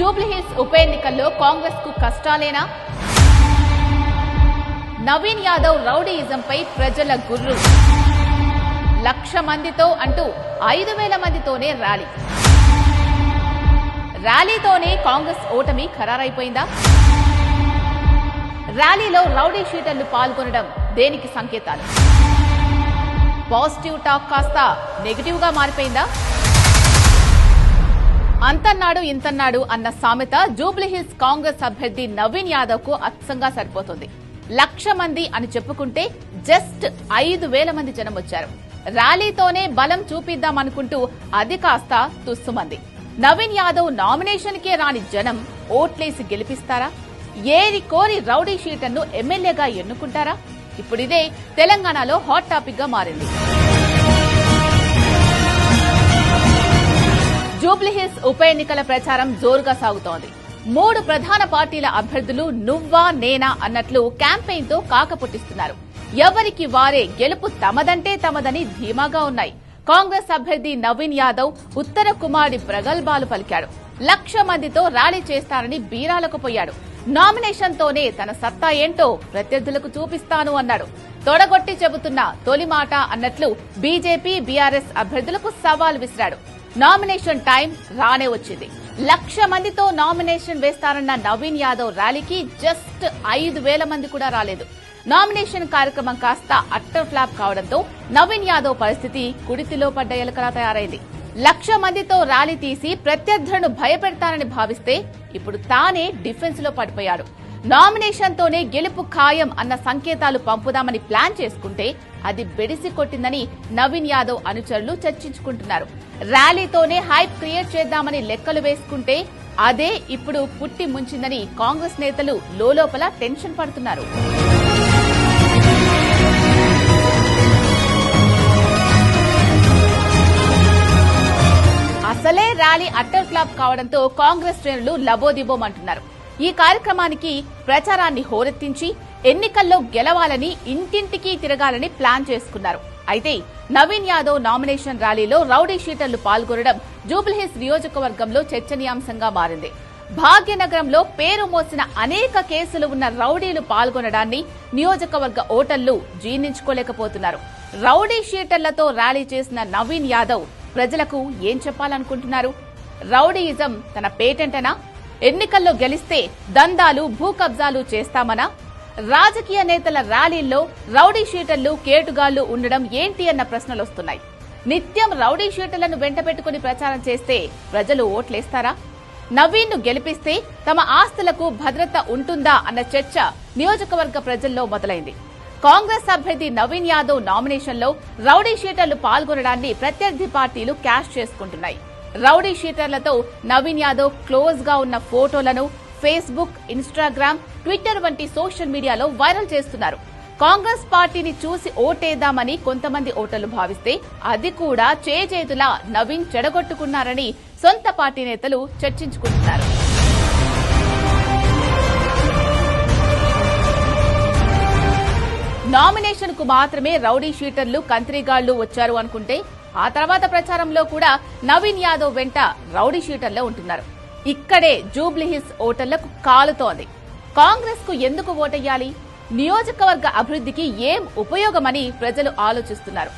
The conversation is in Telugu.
జూబ్లీహిల్స్ ఉప ఎన్నికల్లో కాంగ్రెస్కు కష్టాలేనా? నవీన్ యాదవ్ రౌడీయిజంపై ప్రజల గుర్రు. లక్ష మందితో అంటూ ఐదు వేల మందితోనే ర్యాలీ. ర్యాలీతోనే కాంగ్రెస్ ఓటమి ఖరారైపోయిందా? ర్యాలీలో రౌడీ షీటర్లు పాల్గొనడం దేనికి సంకేతాలు? పాజిటివ్ టాక్ కాస్త నెగిటివ్గా మారిపోయిందా? అంతన్నాడు ఇంతన్నాడు అన్న సామెత జూబ్లీహిల్స్ కాంగ్రెస్ అభ్యర్థి నవీన్ యాదవ్కు అచ్చంగా సరిపోతుంది. లక్ష మంది అని చెప్పుకుంటే జస్ట్ ఐదు వేల మంది జనం వచ్చారు. ర్యాలీతోనే బలం చూపిద్దామనుకుంటూ అది కాస్త తుస్సుమంది. నవీన్ యాదవ్ నామినేషన్ కే రాని జనం ఓట్లేసి గెలిపిస్తారా? ఏరి కోరి రౌడీ షీటర్ను ఎమ్మెల్యేగా ఎన్నుకుంటారా? ఇప్పుడిదే తెలంగాణలో హాట్ టాపిక్గా మారింది. జూబ్లీహిల్స్ ఉప ఎన్నికల ప్రచారం జోరుగా సాగుతోంది. మూడు ప్రధాన పార్టీల అభ్యర్థులు నువ్వా నేనా అన్నట్లు క్యాంపెయిన్తో కాకపుట్టిస్తున్నారు. ఎవరికి వారే గెలుపు తమదంటే తమదని ధీమాగా ఉన్నాయి. కాంగ్రెస్ అభ్యర్థి నవీన్ యాదవ్ ఉత్తర కుమారి ప్రగల్భాలు పలికాడు. లక్ష మందితో ర్యాలీ చేస్తానని బీరాలకు పోయాడు. నామినేషన్ తోనే తన సత్తా ఏంటో ప్రత్యర్థులకు చూపిస్తాను అన్నాడు. తొడగొట్టి చెబుతున్న తొలి మాట అన్నట్లు బీజేపీ బీఆర్ఎస్ అభ్యర్థులకు సవాల్ విసిరాడు. నామినేషన్ టైం రానే వచ్చింది. లక్ష మందితో నామినేషన్ వేస్తారన్న నవీన్ యాదవ్ ర్యాలీకి జస్ట్ ఐదు వేల మంది కూడా రాలేదు. నామినేషన్ కార్యక్రమం కాస్త అట్టర్ ఫ్లాప్ కావడంతో నవీన్ యాదవ్ పరిస్థితి కుడితిలో పడ్డ ఎలకలా తయారైంది. లక్ష మందితో ర్యాలీ తీసి ప్రత్యర్థులను భయపెడతానని భావిస్తే ఇప్పుడు తానే డిఫెన్స్లో పడిపోయాడు నామినేషన్ తోనే గెలుపు ఖాయం అన్న సంకేతాలు పంపుదామని ప్లాన్ చేసుకుంటే అది బెడిసి కొట్టిందని నవీన్ యాదవ్ అనుచరులు చర్చించుకుంటున్నారు. ర్యాలీతోనే హైప్ క్రియేట్ చేద్దామని లెక్కలు వేసుకుంటే అదే ఇప్పుడు పుట్టి ముంచిందని కాంగ్రెస్ నేతలు లోలోపల టెన్షన్ పడుతున్నారు. అసలే ర్యాలీ అట్టర్ ఫ్లాప్ కావడంతో కాంగ్రెస్ శ్రేణులు లబోదిబోమంటున్నారు. ఈ కార్యక్రమానికి ప్రచారాన్ని హోరెత్తించి ఎన్నికల్లో గెలవాలని ఇంటింటికి తిరగాలని ప్లాన్ చేసుకున్నారు. అయితే నవీన్ యాదవ్ నామినేషన్ ర్యాలీలో రౌడీ షీటర్లు పాల్గొనడం జూబ్లీహిల్స్ నియోజకవర్గంలో చర్చనీయాంశంగా మారింది. భాగ్యనగరంలో పేరు మోసిన అనేక కేసులు ఉన్న రౌడీలు పాల్గొనడాన్ని నియోజకవర్గ ఓటర్లు జీర్ణించుకోలేకపోతున్నారు. రౌడీ షీటర్లతో ర్యాలీ చేసిన నవీన్ యాదవ్ ప్రజలకు ఏం చెప్పాలనుకుంటున్నారు? రౌడీయిజం తన పేటెంటనా? ఎన్నికల్లో గెలిస్తే దందాలు భూ కబ్జాలు చేస్తామనా? రాజకీయ నేతల ర్యాలీల్లో రౌడీ షీటర్లు కేటుగాళ్ళు ఉండడం ఏంటి అన్న ప్రశ్నలు వస్తున్నాయి నిత్యం రౌడీ షీటర్లను వెంట పెట్టుకుని ప్రచారం చేస్తే ప్రజలు ఓట్లేస్తారా? నవీన్ను గెలిపిస్తే తమ ఆస్తులకు భద్రత ఉంటుందా అన్న చర్చ నియోజకవర్గ ప్రజల్లో మొదలైంది. కాంగ్రెస్ అభ్యర్థి నవీన్ యాదవ్ నామినేషన్లో రౌడీ షీటర్లు పాల్గొనడాన్ని ప్రత్యర్థి పార్టీలు క్యాష్ చేసుకుంటున్నాయి. రౌడీ షీటర్లతో నవీన్ యాదవ్ క్లోజ్గా ఉన్న ఫోటోలను ఫేస్బుక్ ఇన్స్టాగ్రామ్ ట్విట్టర్ వంటి సోషల్ మీడియాలో వైరల్ చేస్తున్నారు. కాంగ్రెస్ పార్టీని చూసి ఓటేద్దామని కొంతమంది ఓటర్లు భావిస్తే అది కూడా చేజేతులా నవీన్ చెడగొట్టుకున్నారని సొంత పార్టీ నేతలు చర్చించుకుంటున్నారు. నామినేషన్కు మాత్రమే రౌడీ షీటర్లు కంత్రిగాళ్ళు వచ్చారు అనుకుంటే ఆ తర్వాత ప్రచారంలో కూడా నవీన్ యాదవ్ వెంట రౌడీ షీటర్లే ఉంటున్నారు. ఇక్కడే జూబ్లీహిల్స్ ఓటర్లకు కాలుతోంది. కాంగ్రెస్కు ఎందుకు ఓటెయ్యాలి? నియోజకవర్గ అభివృద్ధికి ఏం ఉపయోగమని ప్రజలు ఆలోచిస్తున్నారు.